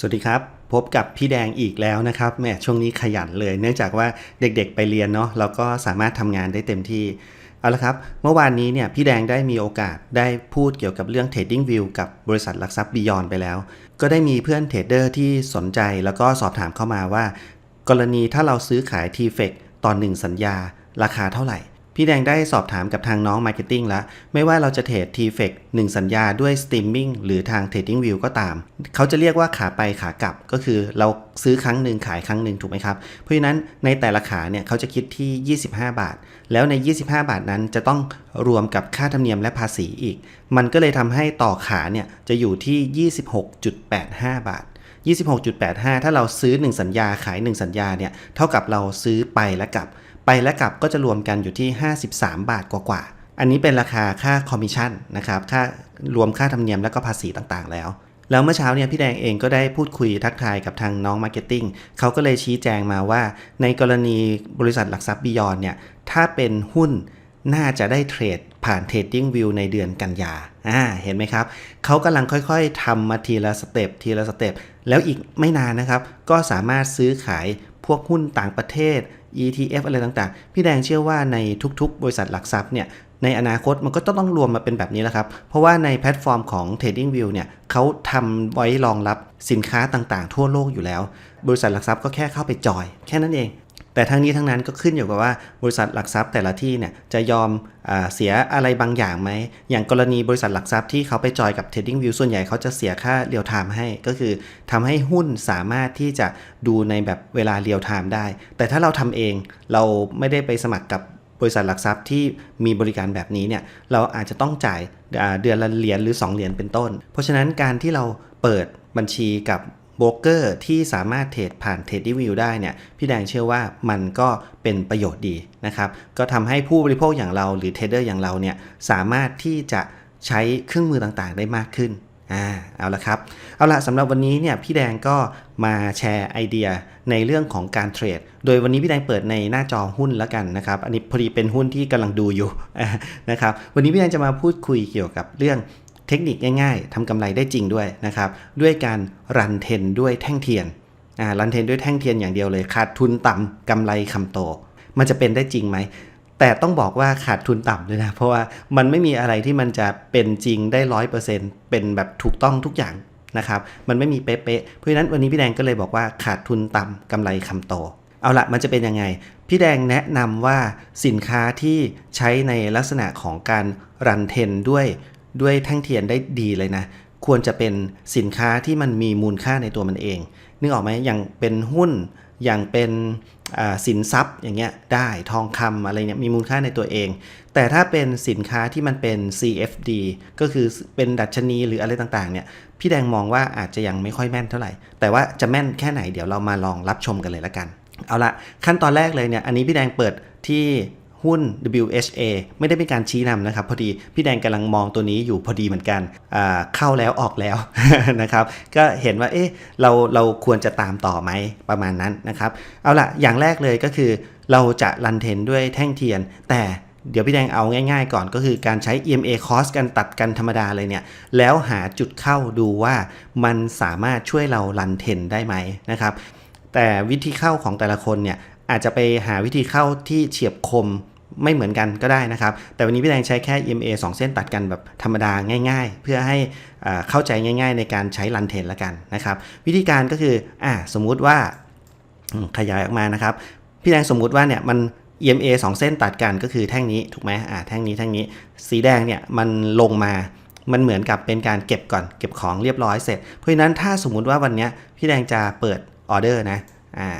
สวัสดีครับ พบกับพี่แดงอีกแล้วนะครับแม่ช่วงนี้ขยันเลย เนื่องจากว่าเด็กๆไปเรียนเนาะเราก็สามารถทำงานได้เต็มที่ เอาละครับ เมื่อวานนี้เนี่ยพี่แดงได้มีโอกาสได้พูดเกี่ยวกับเรื่อง Trading View กับบริษัทหลักทรัพย์ Beyond ไปแล้ว ก็ได้มีเพื่อนเทรดเดอร์ที่สนใจแล้วก็สอบถามเข้ามาว่า กรณีถ้าเราซื้อขาย t f e c ตอนหนึ่งสัญญา ราคาเท่าไหร่ พี่แดงได้สอบถามกับทางน้อง Marketing แล้ว ไม่ว่าเราจะเทรด t f e c 1สัญญาด้วย Streaming หรือทาง Trading View ก็ตาม เขาจะเรียกว่าขาไปขากลับก็คือเราซื้อครั้งหนึ่งขายครั้งหนึ่งถูกไหมครับ เพราะฉะนั้นในแต่ละขาเนี่ยเขาจะคิดที่ 25 บาท แล้วใน 25 บาทนั้นจะต้องรวมกับค่าธรรมเนียมและภาษีอีก มันก็เลยทำให้ต่อขาเนี่ยจะอยู่ที่ 26.85 บาท26.85 ถ้าเราซื้อ 1 สัญญาขาย 1 สัญญาเนี่ย เท่ากับเราซื้อไปและกลับ ไปและกลับก็จะรวมกันอยู่ที่ 53 บาทกว่าๆอันนี้เป็นราคาค่าคอมมิชชั่นนะครับค่ารวมค่าธรรมเนียมและก็ภาษีต่างๆ แล้วแล้วเมื่อเช้าเนี่ยพี่แดงเองก็ได้พูดคุยทักทายกับทางน้องมาร์เก็ตติ้งเขาก็เลยชี้แจงมาว่า ในกรณีบริษัทหลักทรัพย์บิยอนเนี่ยถ้าเป็นหุ้นน่าจะได้เทรดผ่าน Trading View ในเดือนกันยาอ่าเห็นไหมครับ เขากำลังค่อยๆทำมาทีละสเต็ปทีละสเต็ปแล้วอีกไม่นานนะครับ ก็สามารถซื้อขายพวกหุ้นต่างประเทศ ETF อะไรต่างๆ พี่แดงเชื่อว่าในทุกๆ บริษัทหลักทรัพย์เนี่ยในอนาคตมันก็ต้องรวมมาเป็นแบบนี้แล้วครับ เพราะว่าในแพลตฟอร์มของ Trading View เนี่ยเขาทำไว้รองรับสินค้าต่างๆ ทั่วโลกอยู่แล้ว บริษัทหลักทรัพย์ก็แค่เข้าไปจอย แค่นั้นเอง แต่ทั้งนี้ทั้งนั้นก็ขึ้นอยู่กับว่าบริษัทหลักทรัพย์แต่ละที่เนี่ยจะยอมอเสียอะไรบางอย่างไหม อย่างกรณีบริษัทหลักทรัพย์ที่เขาไปจอยกับ Trading View ส่วนใหญ่เขาจะเสียค่าเรียลไทม์ให้ ก็คือทำให้หุ้นสามารถที่จะดูในแบบเวลาเรียลไทม์ได้ แต่ถ้าเราทำเองเราไม่ได้ไปสมัครกับบริษัทหลักทรัพย์ที่มีบริการแบบนี้เนี่ยเราอาจจะต้องจ่ายเดือนละเหรียญหรือ 2 เหรียญเป็นต้น เพราะฉะนั้นการที่เราเปิดบัญชีกับ โบรกเกอร์ที่สามารถเทรดผ่าน t r a d i n g View ได้เนี่ยพี่แดงเชื่อว่ามันก็เป็นประโยชน์ดีนะครับ ก็ทำให้ผู้บริโภคอย่างเราหรือเทรดเดอร์อย่างเราเนี่ยสามารถที่จะใช้เครื่องมือต่างๆ ได้มากขึ้นอ่าเอาละครับเอาละสำหรับวันนี้เนี่ยพี่แดงก็มาแชร์ไอเดียในเรื่องของการเทรด โดยวันนี้พี่แดงเปิดในหน้าจอหุ้นแล้วกันนะครับอันนี้พอดีเป็นหุ้นที่กำลังดูอยู่นะครับวันนี้พี่แดงจะมาพูดคุยเกี่ยวกับเรื่อง เทคนิคง่ายๆทำกำไรได้จริงด้วยนะครับ ด้วยการรันเทนด้วยแท่งเทียนอ่ารันเทนด้วยแท่งเทียนอย่างเดียวเลย ขาดทุนต่ำกำไรคำโต มันจะเป็นได้จริงไหม แต่ต้องบอกว่าขาดทุนต่ำด้วยนะ เพราะว่ามันไม่มีอะไรที่มันจะเป็นจริงได้ร้อยเปอร์เซ็นต์เป็นแบบถูกต้องทุกอย่างนะครับ มันไม่มีเป๊ะๆ เพราะฉะนั้นวันนี้พี่แดงก็เลยบอกว่าขาดทุนต่ำกำไรคำโต เอาละมันจะเป็นยังไง พี่แดงแนะนำว่าสินค้าที่ใช้ในลักษณะของการรันเทนด้วย ด้วยแท่งเทียนได้ดีเลยนะ ควรจะเป็นสินค้าที่มันมีมูลค่าในตัวมันเอง นึกออกไหมอย่างเป็นหุ้นอย่างเป็นอ่าสินทรัพย์อย่างเงี้ยได้ทองคำอะไรเงี้ยมีมูลค่าในตัวเอง แต่ถ้าเป็นสินค้าที่มันเป็น CFD ก็คือเป็นดัชนีหรืออะไรต่างๆเนี่ยพี่แดงมองว่าอาจจะยังไม่ค่อยแม่นเท่าไหร่ แต่ว่าจะแม่นแค่ไหนเดี๋ยวเรามาลองรับชมกันเลยละกัน เอาละขั้นตอนแรกเลยเนี่ยอันนี้พี่แดงเปิดที่ หุ้น WHA ไม่ได้เป็นการชี้นำนะครับ พอดีพี่แดงกำลังมองตัวนี้อยู่พอดีเหมือนกัน เข้าแล้วออกแล้วนะครับ ก็เห็นว่าเอ๊ะเราเราควรจะตามต่อไหมประมาณนั้นนะครับ เอาละอย่างแรกเลยก็คือ เราจะรันเทนด้วยแท่งเทียน แต่เดี๋ยวพี่แดงเอาง่ายๆก่อนก็คือการใช้ EMA cross กันตัดกันธรรมดาเลยเนี่ย แล้วหาจุดเข้าดูว่ามันสามารถช่วยเรารันเทนได้ไหมนะครับแต่วิธีเข้าของแต่ละคนเนี่ย อาจจะไปหาวิธีเข้าที่เฉียบคมไม่เหมือนกันก็ได้นะครับ แต่วันนี้พี่แดงใช้แค่ EMA 2 เส้นตัดกันแบบธรรมดาง่าย ๆ เพื่อให้เข้าใจง่าย ๆ ในการใช้รันเทนละกันนะครับ วิธีการก็คืออ่าสมมุติว่าขยายออกมานะครับ พี่แดงสมมุติว่าเนี่ยมัน EMA 2 เส้นตัดกันก็คือแท่งนี้ถูกไหมอ่าแท่งนี้แท่งนี้ สีแดงเนี่ยมันลงมา มันเหมือนกับเป็นการเก็บก่อนเก็บของเรียบร้อยเสร็จ เพราะฉะนั้นถ้าสมมุติว่าวันนี้พี่แดงจะเปิดออเดอร์นะอ่า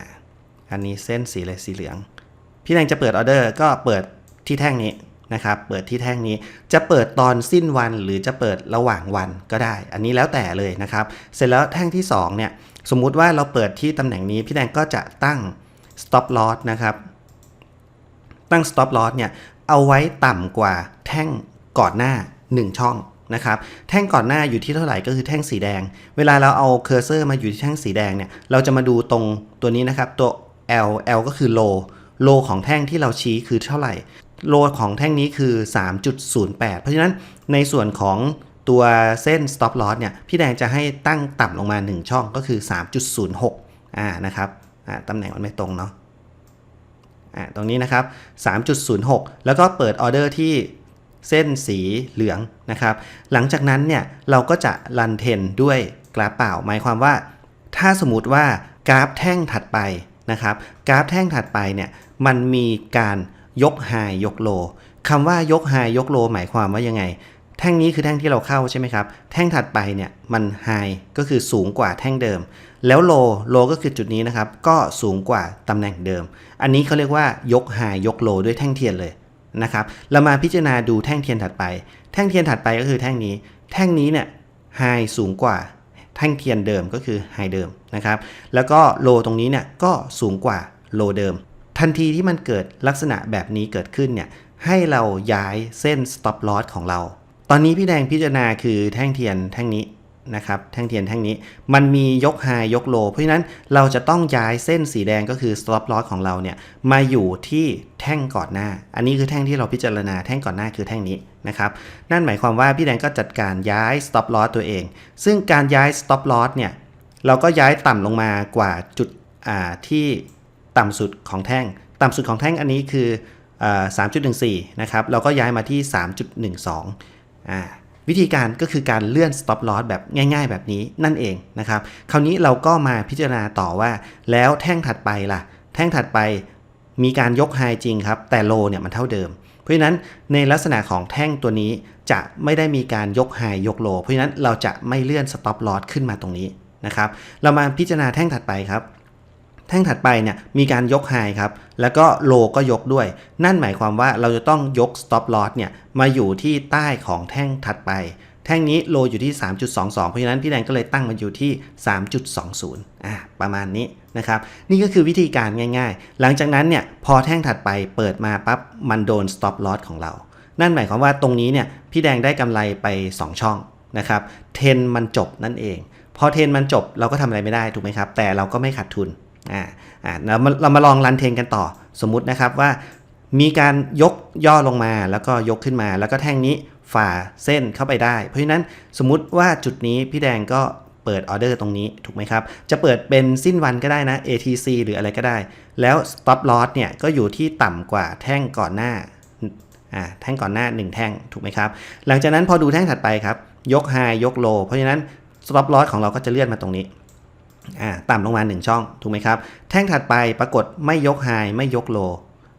อันนี้เส้นสีเลยสีเหลือง พี่แดงจะเปิดออเดอร์ก็เปิดที่แท่งนี้นะครับ เปิดที่แท่งนี้ จะเปิดตอนสิ้นวันหรือจะเปิดระหว่างวันก็ได้ อันนี้แล้วแต่เลยนะครับ เสร็จแล้วแท่งที่2เนี่ย สมมุติว่าเราเปิดที่ตำแหน่งนี้ พี่แดงก็จะตั้ง stop loss นะครับ ตั้ง stop loss เนี่ย เอาไว้ต่ำกว่าแท่งก่อนหน้า 1 ช่องนะครับ แท่งก่อนหน้าอยู่ที่เท่าไหร่ก็คือแท่งสีแดง เวลาเราเอาเคอร์เซอร์มาอยู่ที่แท่งสีแดงเนี่ย เราจะมาดูตรงตัวนี้นะครับ ตัว L L ก็คือ low low ของแท่งที่เราชี้คือเท่าไหร่ โลของแท่งนี้คือ 3.08 เพราะฉะนั้นในส่วนของตัวเส้น stop loss เนี่ย พี่แดงจะให้ตั้งต่ำลงมา 1 ช่องก็คือ 3.06 อ่า นะครับ อ่า ตำแหน่งมันไม่ตรงเนาะ อ่า ตรงนี้นะครับ 3.06 แล้วก็เปิดออเดอร์ที่เส้นสีเหลืองนะครับ หลังจากนั้นเนี่ย เราก็จะรันเทนด้วยกราฟเปล่า หมายความว่า ถ้าสมมติว่ากราฟแท่งถัดไป นะครับกราฟแท่งถัดไปเนี่ยมันมีการยกไฮยกโลคำว่ายกไฮยกโลหมายความว่ายังไง แท่งนี้คือแท่งที่เราเข้าใช่ไหมครับ แท่งถัดไปเนี่ยมันไฮก็คือสูงกว่าแท่งเดิม แล้วโลโลก็คือจุดนี้นะครับ ก็สูงกว่าตำแหน่งเดิม อันนี้เขาเรียกว่ายกไฮยกโลด้วยแท่งเทียนเลยนะครับ เรามาพิจารณาดูแท่งเทียนถัดไป แท่งเทียนถัดไปก็คือแท่งนี้ แท่งนี้เนี่ยไฮสูงกว่า แท่งเทียนเดิมก็คือไฮเดิมนะครับ แล้วก็โลตรงนี้เนี่ยก็สูงกว่าโลเดิม ทันทีที่มันเกิดลักษณะแบบนี้เกิดขึ้นเนี่ยให้เราย้ายเส้น stop loss ของเรา ตอนนี้พี่แดงพิจารณาคือแท่งเทียนแท่งนี้ นะครับแท่งเทียนแท่งนี้ มันมียกไฮยกโล เพราะฉะนั้นเราจะต้องย้ายเส้นสีแดงก็คือ stop loss ของเราเนี่ยมาอยู่ที่แท่งก่อนหน้า อันนี้คือแท่งที่เราพิจารณาแท่งก่อนหน้าคือแท่งนี้นะครับนั่นหมายความว่าพี่แดงก็จัดการย้าย stop loss ตัวเอง ซึ่งการย้าย stop loss เนี่ยเราก็ย้ายต่ำลงมากว่าจุดที่ต่ำสุดของแท่ง ต่ำสุดของแท่งอันนี้คืออ่า3.14นะครับเราก็ย้ายมาที่ 3.12อ่า วิธีการก็คือการเลื่อน stop loss แบบง่าย ๆ แบบนี้นั่นเองนะครับ คราวนี้เราก็มาพิจารณาต่อว่า แล้วแท่งถัดไปล่ะ แท่งถัดไปมีการยกไฮจริงครับ แต่โลเนี่ยมันเท่าเดิม เพราะฉะนั้นในลักษณะของแท่งตัวนี้จะไม่ได้มีการยกไฮยกโล เพราะฉะนั้นเราจะไม่เลื่อน stop loss ขึ้นมาตรงนี้นะครับ เรามาพิจารณาแท่งถัดไปครับ แท่งถัดไปเนี่ยมีการยกไฮครับ แล้วก็โลก็ยกด้วย นั่นหมายความว่าเราจะต้องยก stop loss เนี่ยมาอยู่ที่ใต้ของแท่งถัดไป แท่งนี้โลอยู่ที่ 3.22 เพราะฉะนั้นพี่แดงก็เลยตั้งมันอยู่ที่ 3.20 อ่าประมาณนี้นะครับ นี่ก็คือวิธีการง่าย ๆ หลังจากนั้นเนี่ยพอแท่งถัดไปเปิดมาปั๊บมันโดน stop loss ของเรา นั่นหมายความว่าตรงนี้เนี่ยพี่แดงได้กำไรไป 2 ช่องนะครับเทนมันจบนั่นเอง พอเทนมันจบเราก็ทำอะไรไม่ได้ถูกไหมครับ แต่เราก็ไม่ขาดทุน อ่าอ่าเรามาเรามาลองรันเทนกันต่อสมมุตินะครับว่ามีการยกย่อลงมาแล้วก็ยกขึ้นมา แล้วก็แท่งนี้ฝ่าเส้นเข้าไปได้ เพราะฉะนั้นสมมุติว่าจุดนี้พี่แดงก็เปิดออเดอร์ตรงนี้ถูกไหมครับ จะเปิดเป็นสิ้นวันก็ได้นะ ATC หรืออะไรก็ได้ แล้ว stop loss เนี่ยก็อยู่ที่ต่ำกว่าแท่งก่อนหน้าอ่าแท่งก่อนหน้า 1 แท่งถูกไหมครับ หลังจากนั้นพอดูแท่งถัดไปครับ ยก high ยก low เพราะฉะนั้น stop loss ของเราก็จะเลื่อนมาตรงนี้ อ่าต่ำลงมา 1 ช่องถูกไหมครับ แท่งถัดไปปรากฏไม่ยกไฮไม่ยกโล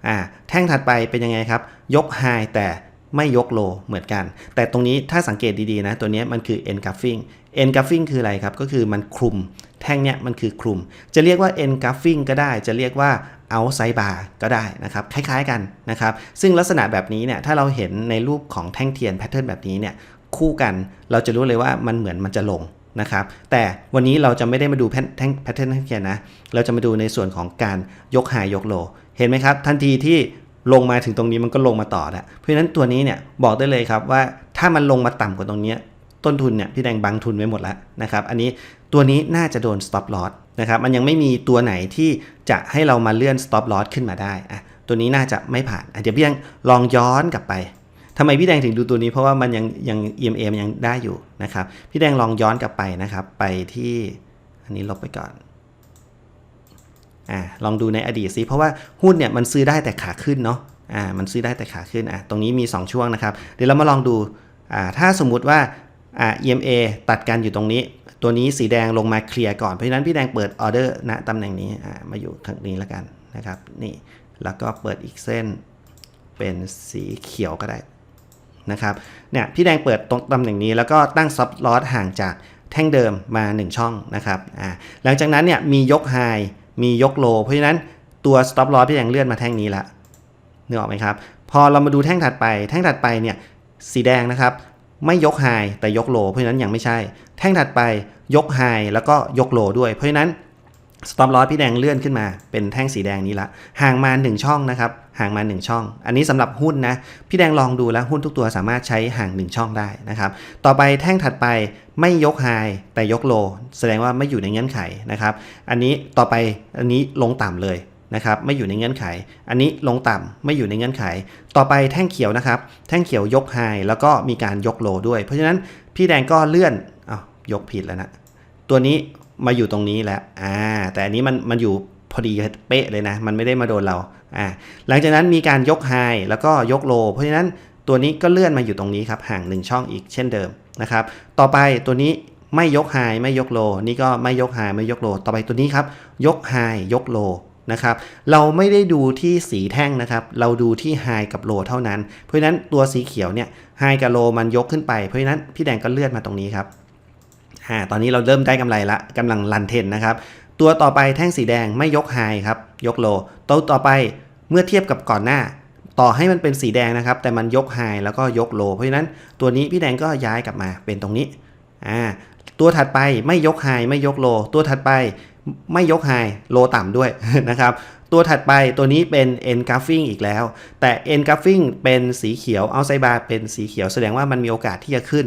อ่าแท่งถัดไปเป็นยังไงครับ ยกไฮแต่ไม่ยกโลเหมือนกัน แต่ตรงนี้ถ้าสังเกตดีๆนะ ตัวนี้มันคือ engulfing engulfing คืออะไรครับ ก็คือมันคลุม แท่งเนี้ยมันคือคลุม จะเรียกว่า engulfing ก็ได้ จะเรียกว่า outside bar ก็ได้นะครับ คล้ายๆกันนะครับ ซึ่งลักษณะแบบนี้เนี่ยถ้าเราเห็นในรูปของแท่งเทียนแพทเทิร์นแบบนี้เนี่ยคู่กันเราจะรู้เลยว่ามันเหมือนมันจะลง นะครับ แต่วันนี้เราจะไม่ได้มาดูแพทแท่งแพทเทิร์นแท่งเทียนนะ เราจะมาดูในส่วนของการยกไฮยกโล เห็นไหมครับ ทันทีที่ลงมาถึงตรงนี้มันก็ลงมาต่อแล้วเพราะฉะนั้นตัวนี้เนี่ยบอกได้เลยครับว่าถ้ามันลงมาต่ำกว่าตรงนี้ต้นทุนเนี่ยพี่แดงบังทุนไว้หมดแล้วนะครับ อันนี้ตัวนี้น่าจะโดน stop loss นะครับมันยังไม่มีตัวไหนที่จะให้เรามาเลื่อน stop loss ขึ้นมาได้อะตัวนี้น่าจะไม่ผ่านอะเดี๋ยวพี่แดงลองย้อนกลับไป ทำไมพี่แดงถึงดูตัวนี้เพราะว่ามันยังยัง EMA มันยังได้อยู่นะครับ พี่แดงลองย้อนกลับไปนะครับ ไปที่อันนี้ลบไปก่อนอ่าลองดูในอดีตซิเพราะว่าหุ้นเนี่ยมันซื้อได้แต่ขาขึ้นเนาะอ่ามันซื้อได้แต่ขาขึ้นอะตรงนี้มี 2 ช่วงนะครับ เดี๋ยวเรามาลองดูอ่าถ้าสมมุติว่าอ่า EMA ตัดกันอยู่ตรงนี้ ตัวนี้สีแดงลงมาเคลียร์ก่อน เพราะฉะนั้นพี่แดงเปิดออเดอร์ณตำแหน่งนี้อ่ามาอยู่ทางนี้แล้วกันนะครับนี่แล้วก็เปิดอีกเส้นเป็นสีเขียวก็ได้ นะครับเนี่ยพี่แดงเปิดตรงตำแหน่งนี้แล้วก็ตั้งซับลอสห่างจากแท่งเดิมมา 1 ช่องนะครับอ่าหลังจากนั้นเนี่ยมียกไฮมียกโลเพราะฉะนั้นตัว stop loss พี่แดงเลื่อนมาแท่งนี้ละนึกออกไหมครับ พอเรามาดูแท่งถัดไป แท่งถัดไปเนี่ยสีแดงนะครับ ไม่ยกไฮแต่ยกโลเพราะฉะนั้นยังไม่ใช่ แท่งถัดไปยกไฮแล้วก็ยกโลด้วยเพราะฉะนั้น stop loss พี่แดงเลื่อนขึ้นมาเป็นแท่งสีแดงนี้ละห่างมา 1 ช่องนะครับห่างมา 1 ช่อง อันนี้สำหรับหุ้นนะพี่แดงลองดูแล้วหุ้นทุกตัวสามารถใช้ห่าง 1 ช่องได้นะครับต่อไปแท่งถัดไปไม่ยกไฮแต่ยกโล แสดงว่าไม่อยู่ในเงื่อนไขนะครับอันนี้ต่อไปอันนี้ลงต่ำเลยนะครับไม่อยู่ในเงื่อนไข อันนี้ลงต่ำไม่อยู่ในเงื่อนไข ต่อไปแท่งเขียวนะครับแท่งเขียวยกไฮแล้วก็มีการยกโลด้วย เพราะฉะนั้นพี่แดงก็เลื่อนอ้าวยกผิดแล้วนะตัวนี้ มาอยู่ตรงนี้แล้วอ่าแต่อันนี้มันมันอยู่พอดีเป๊ะเลยนะ มันไม่ได้มาโดนเราอ่าหลังจากนั้นมีการยกไฮแล้วก็ยกโล เพราะฉะนั้นตัวนี้ก็เลื่อนมาอยู่ตรงนี้ครับห่าง 1 ช่องอีกเช่นเดิมนะครับ ต่อไปตัวนี้ไม่ยกไฮไม่ยกโล นี่ก็ไม่ยกไฮไม่ยกโล ต่อไปตัวนี้ครับ ยกไฮยกโลนะครับ เราไม่ได้ดูที่สีแท่งนะครับ เราดูที่ไฮกับโลเท่านั้น เพราะฉะนั้นตัวสีเขียวเนี่ยไฮกับโลมันยกขึ้นไป เพราะฉะนั้นพี่แดงก็เลื่อนมาตรงนี้ครับ อ่าตอนนี้เราเริ่มได้กำไรละกำลังรันเทนนะครับ ตัวต่อไปแท่งสีแดงไม่ยกไฮครับ ยกโล ตัวต่อไปเมื่อเทียบกับก่อนหน้า ต่อให้มันเป็นสีแดงนะครับ แต่มันยกไฮแล้วก็ยกโล เพราะฉะนั้นตัวนี้พี่แดงก็ย้ายกลับมาเป็นตรงนี้อ่าตัวถัดไปไม่ยกไฮไม่ยกโล ตัวถัดไปไม่ยกไฮโลต่ำด้วยนะครับ ตัวถัดไปตัวนี้เป็น N g r a p h i n g อีกแล้ว แต่ N g r a p h i n g เป็นสีเขียวเอาไซบาร์เป็นสีเขียวแสดงว่ามันมีโอกาสที่จะขึ้น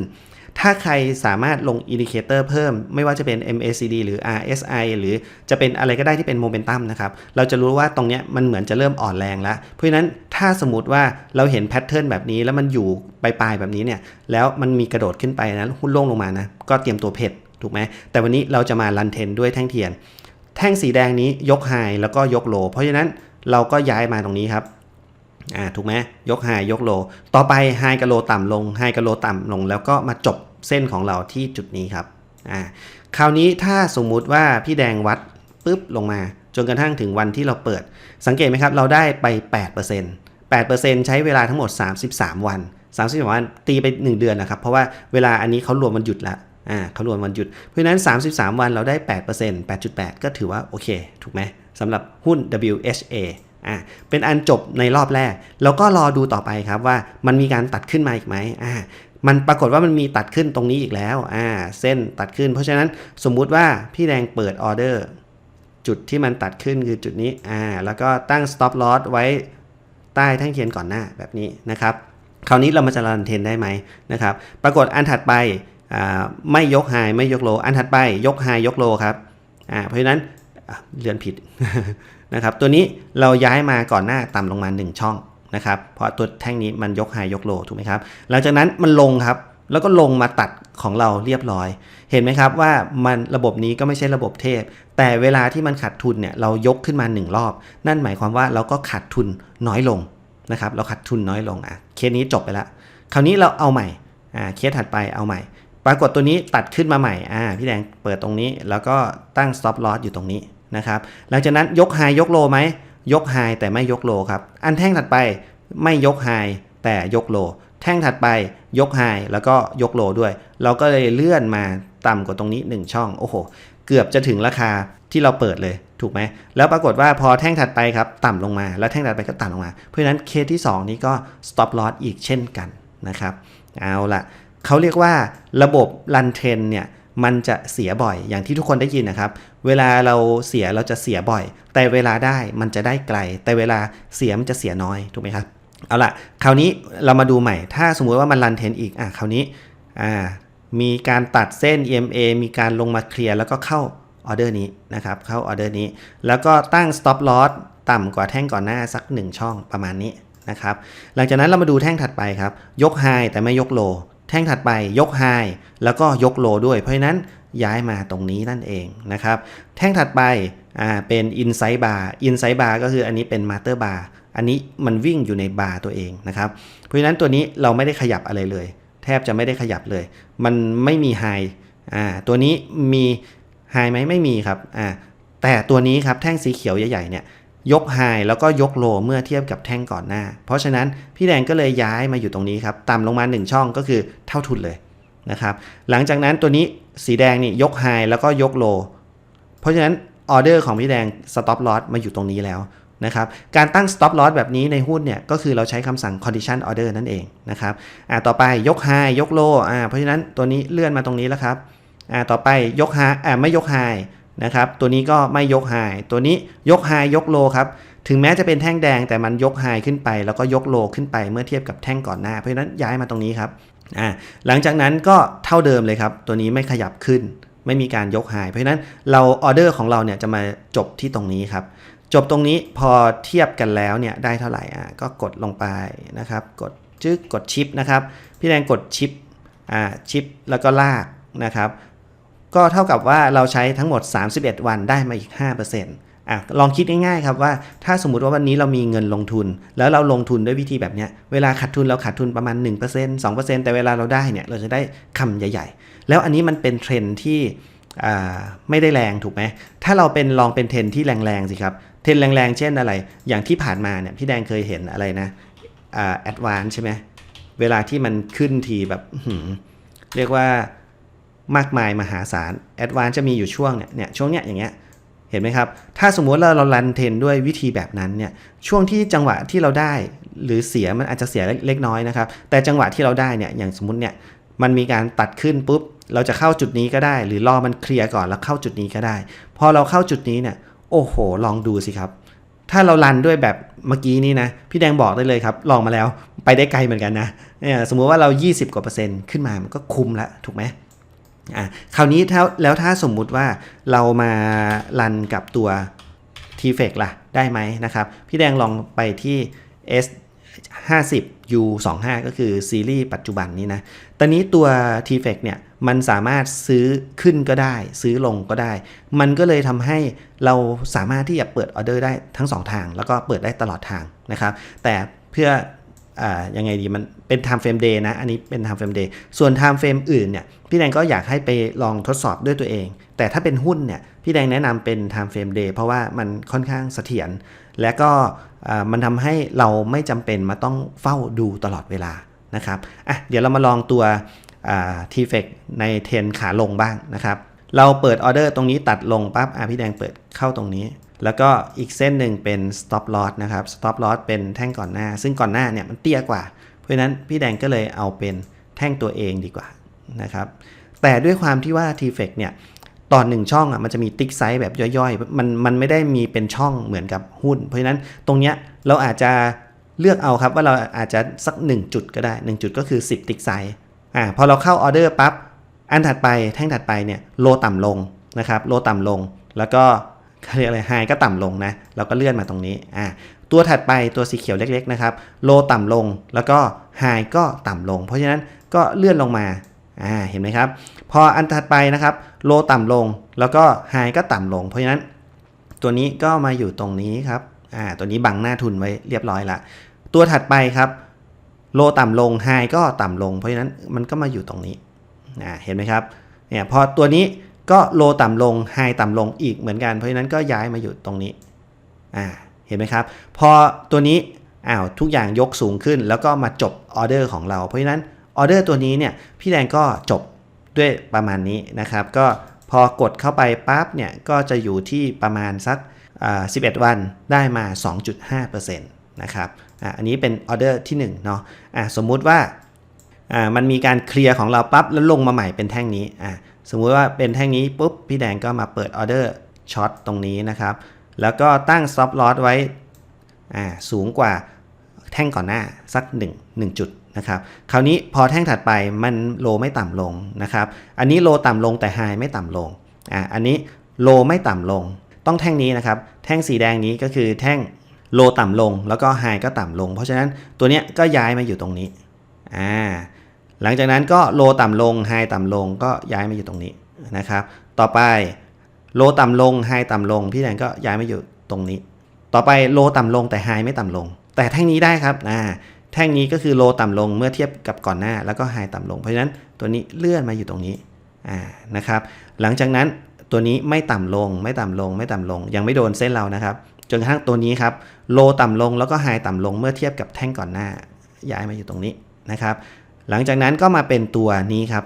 ถ้าใครสามารถลงอินดิเคเตอร์เพิ่ม ไม่ว่าจะเป็น MACD หรือ RSI หรือจะเป็นอะไรก็ได้ที่เป็นโมเมนตัมนะครับ เราจะรู้ว่าตรงเนี้ยมันเหมือนจะเริ่มอ่อนแรงแล้ว เพราะฉะนั้นถ้าสมมติว่าเราเห็นแพทเทิร์นแบบนี้แล้วมันอยู่ปลายๆแบบนี้เนี่ย แล้วมันมีกระโดดขึ้นไปนะหุ้นล่งลงมานะ ก็เตรียมตัวเพชรถูกไหม แต่วันนี้เราจะมารันเทนด้วยแท่งเทียน แท่งสีแดงนี้ยกไฮแล้วก็ยกโล เพราะฉะนั้นเราก็ย้ายมาตรงนี้ครับ อ่าถูกไหมยกไฮยกโล ต่อไปไฮกับโลต่ำลงไฮกับโลต่ำลง แล้วก็มาจบเส้นของเราที่จุดนี้ครับอ่าคราวนี้ถ้าสมมุติว่าพี่แดงวัดปุ๊บลงมา จนกระทั่งถึงวันที่เราเปิด สังเกตไหมครับ เราได้ไป 8% 8%ใช้เวลาทั้งหมด 33 วัน 33 วันตีไป 1 เดือนนะครับ เพราะว่าเวลาอันนี้เขารวมวันหยุดล้วอ่าเขารวมวันหยุด เพราะฉะนั้น 33 วันเราได้ 8% 8.8 ก็ถือว่าโอเค ถูกไหมสำหรับหุ้น WHA อ่าเป็นอันจบในรอบแรก แล้วก็รอดูต่อไปครับว่ามันมีการตัดขึ้นมาอีกไหมอ่ามันปรากฏว่ามันมีตัดขึ้นตรงนี้อีกแล้วอ่าเส้นตัดขึ้น เพราะฉะนั้นสมมุติว่าพี่แดงเปิดออเดอร์จุดที่มันตัดขึ้นคือจุดนี้อ่าแล้วก็ตั้ง stop loss ไว้ใต้แท่งเทียนก่อนหน้าแบบนี้นะครับ คราวนี้เรามาจะรันเทนได้ไหมนะครับ ปรากฏอันถัดไปอ่าไม่ยกไฮไม่ยกโล อันถัดไปยกไฮยกโลครับอ่าเพราะฉะนั้นเลื่อนผิด นะครับตัวนี้เราย้ายมาก่อนหน้าต่ำลงมา 1 ช่องนะครับเพราะตัวแท่งนี้มันยกไฮยกโลถูกไหมครับหลังจากนั้นมันลงครับแล้วก็ลงมาตัดของเราเรียบร้อย เห็นไหมครับว่ามันระบบนี้ก็ไม่ใช่ระบบเทพ แต่เวลาที่มันขาดทุนเนี่ยเรายกขึ้นมา 1 รอบ นั่นหมายความว่าเราก็ขาดทุนน้อยลงนะครับเราขาดทุนน้อยลงอะเคสนี้จบไปแล้วคราวนี้เราเอาใหม่อ่าเคสถัดไปเอาใหม่ ปรากฏตัวนี้ตัดขึ้นมาใหม่อ่าพี่แดงเปิดตรงนี้ แล้วก็ตั้ง stop loss อยู่ตรงนี้ นะครับหลังจากนั้นยกไฮยกโลไหมยกไฮแต่ไม่ยกโลครับ อันแท่งถัดไปไม่ยกไฮแต่ยกโล แท่งถัดไปยกไฮแล้วก็ยกโลด้วย เราก็เลยเลื่อนมาต่ำกว่าตรงนี้ 1 ช่องโอ้โหเกือบจะถึงราคาที่เราเปิดเลยถูกไหมแล้วปรากฏว่าพอแท่งถัดไปครับต่ำลงมา แล้วแท่งถัดไปก็ต่ำลงมา เพราะฉะนั้นเคสที่ 2 นี้ก็ stop loss อีกเช่นกันนะครับ เอาละเขาเรียกว่าระบบรันเทรนเนี่ย มันจะเสียบ่อย อย่างที่ทุกคนได้ยินนะครับ เวลาเราเสียเราจะเสียบ่อย แต่เวลาได้มันจะได้ไกล แต่เวลาเสียมันจะเสียน้อยถูกไหมครับ เอาละคราวนี้เรามาดูใหม่ ถ้าสมมุติว่ามันรันเทนอีกอะคราวนี้อ่ามีการตัดเส้น EMA มีการลงมาเคลียร์แล้วก็เข้าออเดอร์นี้นะครับ เข้าออเดอร์นี้ แล้วก็ตั้ง stop loss ต่ำกว่าแท่งก่อนหน้าสัก 1 ช่องประมาณนี้นะครับ หลังจากนั้นเรามาดูแท่งถัดไปครับ ยกไฮแต่ไม่ยกโล แท่งถัดไปยกไฮแล้วก็ยกโลด้วย เพราะฉะนั้นย้ายมาตรงนี้นั่นเองนะครับ แท่งถัดไปอ่าเป็น inside bar inside bar ก็คืออันนี้เป็น master bar อันนี้มันวิ่งอยู่ในบาร์ตัวเองนะครับ เพราะฉะนั้นตัวนี้เราไม่ได้ขยับอะไรเลย แทบจะไม่ได้ขยับเลย มันไม่มีไฮอ่าตัวนี้มีไฮไหมไม่มีครับอ่าแต่ตัวนี้ครับแท่งสีเขียวใหญ่ๆเนี่ย ยกไฮแล้วก็ยกโลเมื่อเทียบกับแท่งก่อนหน้า เพราะฉะนั้นพี่แดงก็เลยย้ายมาอยู่ตรงนี้ครับต่ำลงมา 1 ช่องก็คือเท่าทุนเลยนะครับหลังจากนั้นตัวนี้สีแดงนี่ยกไฮแล้วก็ยกโลเพราะฉะนั้นออเดอร์ของพี่แดง stop loss มาอยู่ตรงนี้แล้วนะครับการตั้ง stop loss แบบนี้ในหุ้นเนี่ยก็คือเราใช้คำสั่ง condition order นั่นเองนะครับอ่าต่อไปยกไฮยกโลอ่าเพราะฉะนั้นตัวนี้เลื่อนมาตรงนี้แล้วครับอ่าต่อไปยกไฮอ่าไม่ยกไฮ นะครับ ตัวนี้ก็ไม่ยกไฮตัวนี้ยกไฮยกโลครับ ถึงแม้จะเป็นแท่งแดงแต่มันยกไฮขึ้นไป แล้วก็ยกโลขึ้นไปเมื่อเทียบกับแท่งก่อนหน้า เพราะฉะนั้นย้ายมาตรงนี้ครับอ่าหลังจากนั้นก็เท่าเดิมเลยครับ ตัวนี้ไม่ขยับขึ้น ไม่มีการยกไฮเพราะฉะนั้นเราออเดอร์ของเราเนี่ยจะมาจบที่ตรงนี้ครับ จบตรงนี้พอเทียบกันแล้วเนี่ยได้เท่าไหร่อะก็กดลงไปนะครับ กดจึ๊กกดชิปนะครับ พี่แดงกดชิปอ่าชิปแล้วก็ลากนะครับ ก็เท่ากับว่าเราใช้ทั้งหมด 31 วันได้มาอีก 5%อะลองคิดง่ายๆครับว่าถ้าสมมติว่าวันนี้เรามีเงินลงทุน แล้วเราลงทุนด้วยวิธีแบบนี้เวลาขาดทุนเราขาดทุนประมาณ 1% 2%แต่เวลาเราได้เนี่ยเราจะได้คำใหญ่ ๆ แล้วอันนี้มันเป็นเทรนที่ไม่ได้แรงถูกไหมถ้าเราเป็นลองเป็นเทรนที่แรงๆสิครับเทรนแรงๆ เช่นอะไร อย่างที่ผ่านมาเนี่ยพี่แดงเคยเห็นอะไรนะแอดวานใช่ไหมเวลาที่มันขึ้นทีแบบเรียกว่า มากมายมหาศาลแอดวานจะมีอยู่ช่วงเนี่ยเนี่ยช่วงเนี้ยอย่างเงี้ยเห็นไหมครับ ถ้าสมมุติเราเรารันเทนด้วยวิธีแบบนั้นเนี่ยช่วงที่จังหวะที่เราได้หรือเสียมันอาจจะเสียเล็กน้อยนะครับ แต่จังหวะที่เราได้เนี่ยอย่างสมมติเนี่ยมันมีการตัดขึ้นปุ๊บ เราจะเข้าจุดนี้ก็ได้ หรือรอมันเคลียร์ก่อนแล้วเข้าจุดนี้ก็ได้ พอเราเข้าจุดนี้เนี่ยโอ้โห ลองดูสิครับ ถ้าเรารันด้วยแบบเมื่อกี้นี้นะ พี่แดงบอกได้เลยครับ ลองมาแล้วไปได้ไกลเหมือนกันนะเนี่ยสมมุติว่าเรา 20กว่าเปอร์เซ็นต์ขึ้นมามันก็คุ้มละถูกไหม อะคราวนี้แล้วถ้าสมมุติว่าเรามารันกับตัว t f e c ล่ะ ได้ไหมนะครับ พี่แดงลองไปที่ S 50 U 25ก็คือซีรีส์ปัจจุบันนี้นะ ตอนนี้ตัว t f e c เนี่ย มันสามารถซื้อขึ้นก็ได้ ซื้อลงก็ได้ มันก็เลยทำให้เราสามารถที่จะเปิดออเดอร์ได้ทั้ง 2 ทาง แล้วก็เปิดได้ตลอดทางนะครับ แต่เพื่อ อ่ายังไงดีมันเป็น time frame day นะ อันนี้เป็น time frame day ส่วน time frame อื่นเนี่ยพี่แดงก็อยากให้ไปลองทดสอบด้วยตัวเอง แต่ถ้าเป็นหุ้นเนี่ยพี่แดงแนะนำเป็น time frame day เพราะว่ามันค่อนข้างเสถียรและก็มันทำให้เราไม่จำเป็นมาต้องเฝ้าดูตลอดเวลานะครับอะเดี๋ยวเรามาลองตัวทีเฟกในเทรนขาลงบ้างนะครับ เราเปิดออเดอร์ตรงนี้ตัดลงปั๊บอะพี่แดงเปิดเข้าตรงนี้ แล้วก็อีกเส้นหนึ่งเป็น stop loss นะครับ stop loss เป็นแท่งก่อนหน้า ซึ่งก่อนหน้าเนี่ยมันเตี้ยกว่า เพราะฉะนั้นพี่แดงก็เลยเอาเป็นแท่งตัวเองดีกว่านะครับ แต่ด้วยความที่ว่า t f e c เนี่ยตอนหนึ่งช่องอะมันจะมีติ๊กไซส์แบบย่อยๆ มันมันไม่ได้มีเป็นช่องเหมือนกับหุ้น เพราะฉะนั้นตรงเนี้ยเราอาจจะเลือกเอาครับว่าเราอาจจะสัก 1 จุดก็ได้ 1 จุดก็คือ 10 ติ๊กไซส์อ่าพอเราเข้าออเดอร์ปั๊บอันถัดไปแท่งถัดไปเนี่ยโลต่ำลงนะครับโลต่ำลงแล้วก็ เขาเรียกอะไรไฮก็ต่ำลงนะเราก็เลื่อนมาตรงนี้อ่าตัวถัดไปตัวสีเขียวเล็กๆนะครับโลต่ำลงแล้วก็ไฮก็ต่ำลง เพราะฉะนั้นก็เลื่อนลงมาอ่าเห็นไหมครับ พออันถัดไปนะครับโลต่ำลงแล้วก็ไฮก็ต่ำลง เพราะฉะนั้น ตัวนี้ก็มาอยู่ตรงนี้ครับอ่าตัวนี้บังหน้าทุนไว้เรียบร้อยละตัวถัดไปครับโลต่ำลงไฮก็ต่ำลง เพราะฉะนั้นมันก็มาอยู่ตรงนี้อ่าเห็นไหมครับเนี่ยพอตัวนี้ ก็โลต่ำลงไฮต่ำลงอีกเหมือนกัน เพราะฉะนั้นก็ย้ายมาอยู่ตรงนี้อ่าเห็นไหมครับ พอตัวนี้อ้าวทุกอย่างยกสูงขึ้น แล้วก็มาจบออเดอร์ของเรา เพราะฉะนั้นออเดอร์ตัวนี้เนี่ยพี่แดงก็จบด้วยประมาณนี้นะครับ ก็พอกดเข้าไปปั๊บเนี่ยก็จะอยู่ที่ประมาณสักอ่า11 วันได้มา 2.5%นะครับอ่าอันนี้เป็นออเดอร์ที่1เนาะอ่าสมมุติว่าอ่ามันมีการเคลียร์ของเราปั๊บแล้วลงมาใหม่เป็นแท่งนี้อ่า สมมุติว่าเป็นแท่งนี้ปุ๊บพี่แดงก็มาเปิดออเดอร์ช็อตตรงนี้นะครับ แล้วก็ตั้ง stop loss ไว้สูงกว่าแท่งก่อนหน้าสัก 1 1 จุดนะครับ คราวนี้พอแท่งถัดไปมันโลไม่ต่ำลงนะครับ อันนี้โลต่ำลงแต่ไฮไม่ต่ำลงอ่าอันนี้โลไม่ต่ำลง ต้องแท่งนี้นะครับ แท่งสีแดงนี้ก็คือแท่งโลต่ำลงแล้วก็ไฮก็ต่ำลง เพราะฉะนั้นตัวเนี้ยก็ย้ายมาอยู่ตรงนี้อ่า หลังจากนั้นก็โลต่ำลงไฮต่ำลงก็ย้ายมาอยู่ตรงนี้นะครับ ต่อไปโลต่ำลงไฮต่ำลง พี่แดงก็ย้ายมาอยู่ตรงนี้ ต่อไปโลต่ำลงแต่ไฮไม่ต่ำลง แต่แท่งนี้ได้ครับอ่าแท่งนี้ก็คือโลต่ำลงเมื่อเทียบกับก่อนหน้าแล้วก็ไฮต่ำลง เพราะฉะนั้นตัวนี้เลื่อนมาอยู่ตรงนี้อ่านะครับ หลังจากนั้นตัวนี้ไม่ต่ำลงไม่ต่ำลงไม่ต่ำลง ยังไม่โดนเส้นเรานะครับจนกระทั่งตัวนี้ครับโลต่ำลงแล้วก็ไฮต่ำลงเมื่อเทียบกับแท่งก่อนหน้าย้ายมาอยู่ตรงนี้นะครับ หลังจากนั้นก็มาเป็นตัวนี้ครับ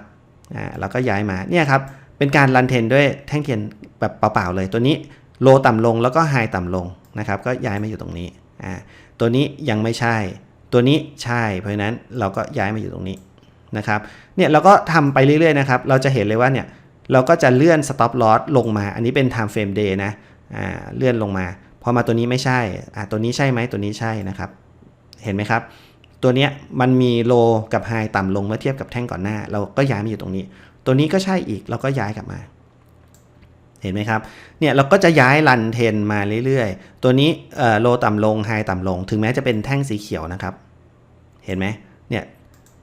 อ่าแล้วก็ย้ายมาเนี่ยครับเป็นการรันเทนด้วยแท่งเทียนแบบเปล่าๆเลยตัวนี้โลต่ำลงแล้วก็ไฮต่ำลงนะครับก็ย้ายมาอยู่ตรงนี้อ่าตัวนี้ยังไม่ใช่ ตัวนี้ใช่เพราะฉะนั้นเราก็ย้ายมาอยู่ตรงนี้นะครับเนี่ยเราก็ทำไปเรื่อยๆนะครับเราจะเห็นเลยว่าเนี่ยเราก็จะเลื่อน stop loss ลงมา อันนี้เป็น time frame day นะอ่าเลื่อนลงมาพอมาตัวนี้ไม่ใช่อ่าตัวนี้ใช่ไหมตัวนี้ใช่นะครับ เห็นไหมครับ ตัวเนี้ยมันมีโลกับไฮต่ำลงเมื่อเทียบกับแท่งก่อนหน้า เราก็ย้ายมาอยู่ตรงนี้ ตัวนี้ก็ใช่อีกเราก็ย้ายกลับมา เห็นไหมครับเนี่ยเราก็จะย้ายรันเทนมาเรื่อยๆ ตัวนี้โลต่ำลงไฮต่ำลง ถึงแม้จะเป็นแท่งสีเขียวนะครับ เห็นไหมเนี่ย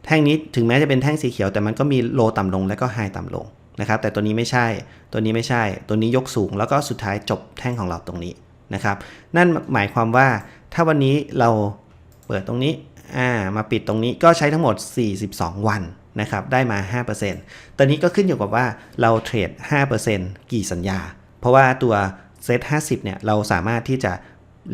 แท่งนี้ถึงแม้จะเป็นแท่งสีเขียวแต่มันก็มีโลต่ำลงและก็ไฮต่ำลงนะครับ แต่ตัวนี้ไม่ใช่ ตัวนี้ไม่ใช่ ตัวนี้ยกสูงแล้วก็สุดท้ายจบแท่งของเราตรงนี้นะครับ นั่นหมายความว่าถ้าวันนี้เราเปิดตรงนี้ อ่ามาปิดตรงนี้ก็ใช้ทั้งหมด 42 วันนะครับได้มา 5%ตอนนี้ก็ขึ้นอยู่กับว่าเราเทรด 5%กี่สัญญา เพราะว่าตัวเซต50 เนี่ย เราสามารถที่จะ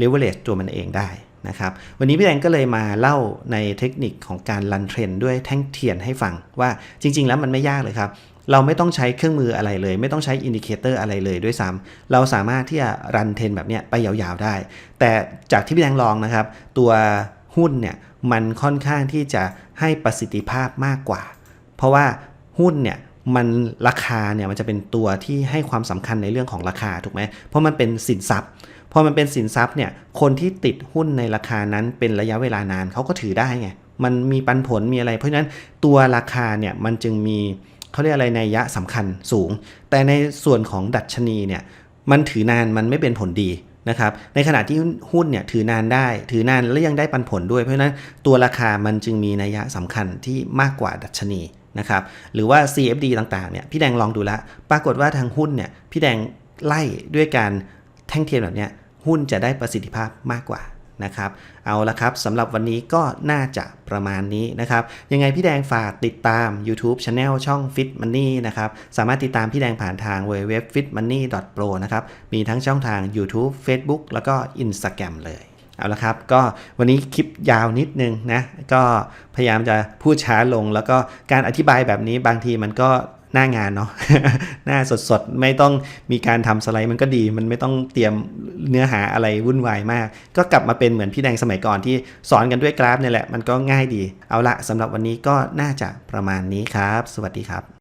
leverage ตัวมันเองได้นะครับ วันนี้พี่แดงก็เลยมาเล่าในเทคนิคของการรันเทรนด้วยแท่งเทียนให้ฟังว่าจริง ๆ แล้วมันไม่ยากเลยครับ เราไม่ต้องใช้เครื่องมืออะไรเลย ไม่ต้องใช้อินดิเคเตอร์อะไรเลยด้วยซ้ำเราสามารถที่จะรันเทรนแบบเนี้ยไปยาวๆได้ แต่จากที่พี่แดงลองนะครับ ตัว หุ้นเนี่ยมันค่อนข้างที่จะให้ประสิทธิภาพมากกว่า เพราะว่าหุ้นเนี่ยมันราคาเนี่ยมันจะเป็นตัวที่ให้ความสำคัญในเรื่องของราคาถูกไหมเพราะมันเป็นสินทรัพย์พอมันเป็นสินทรัพย์เนี่ยคนที่ติดหุ้นในราคานั้นเป็นระยะเวลานานเขาก็ถือได้ไงมันมีปันผลมีอะไร เพราะฉะนั้นตัวราคาเนี่ยมันจึงมีเขาเรียกอะไรในยยะสำคัญสูง แต่ในส่วนของดัชนีเนี่ยมันถือนานมันไม่เป็นผลดี นะครับ ในขณะที่หุ้นเนี่ยถือนานได้ ถือนานแล้วยังได้ปันผลด้วย เพราะฉะนั้นตัวราคามันจึงมีนัยยะสำคัญที่มากกว่าดัชนีนะครับ หรือว่า CFD ต่างๆเนี่ยพี่แดงลองดูละ ปรากฏว่าทางหุ้นเนี่ยพี่แดงไล่ด้วยการแท่งเทียนแบบเนี้ยหุ้นจะได้ประสิทธิภาพมากกว่า นะครับ เอาละครับสำหรับวันนี้ก็น่าจะประมาณนี้นะครับ ยังไงพี่แดงฝากติดตาม YouTube Channel ช่อง Fit Money นะครับ สามารถติดตามพี่แดงผ่านทาง www.fitmoney.pro นะครับ มีทั้งช่องทาง YouTube Facebook แล้วก็ Instagram เลยเอาละครับ ก็วันนี้คลิปยาวนิดนึงนะ ก็พยายามจะพูดช้าลง แล้วก็การอธิบายแบบนี้บางทีมันก็ หน้างานเนาะหน้าสดๆ ไม่ต้องมีการทำสไลด์มันก็ดี มันไม่ต้องเตรียมเนื้อหาอะไรวุ่นวายมาก ก็กลับมาเป็นเหมือนพี่แดงสมัยก่อนที่สอนกันด้วยกราฟเนี่ยแหละมันก็ง่ายดี เอาละสำหรับวันนี้ก็น่าจะประมาณนี้ครับ สวัสดีครับ